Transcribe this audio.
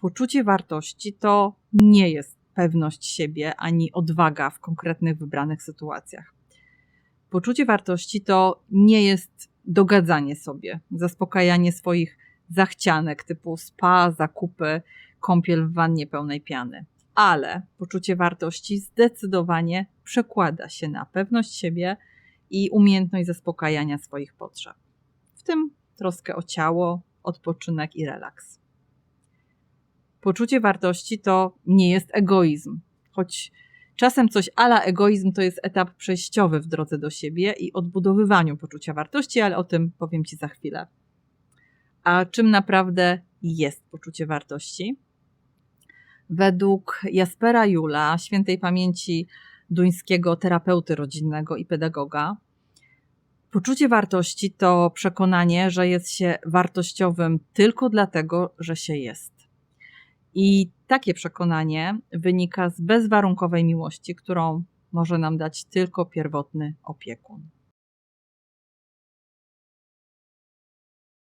poczucie wartości to nie jest pewność siebie ani odwaga w konkretnych wybranych sytuacjach. Poczucie wartości to nie jest dogadzanie sobie, zaspokajanie swoich zachcianek typu spa, zakupy, kąpiel w wannie pełnej piany. Ale poczucie wartości zdecydowanie przekłada się na pewność siebie i umiejętność zaspokajania swoich potrzeb. W tym troskę o ciało, odpoczynek i relaks. Poczucie wartości to nie jest egoizm, choć czasem coś ala egoizm to jest etap przejściowy w drodze do siebie i odbudowywaniu poczucia wartości, ale o tym powiem Ci za chwilę. A czym naprawdę jest poczucie wartości? Według Jaspera Jula, świętej pamięci duńskiego terapeuty rodzinnego i pedagoga, poczucie wartości to przekonanie, że jest się wartościowym tylko dlatego, że się jest. I takie przekonanie wynika z bezwarunkowej miłości, którą może nam dać tylko pierwotny opiekun.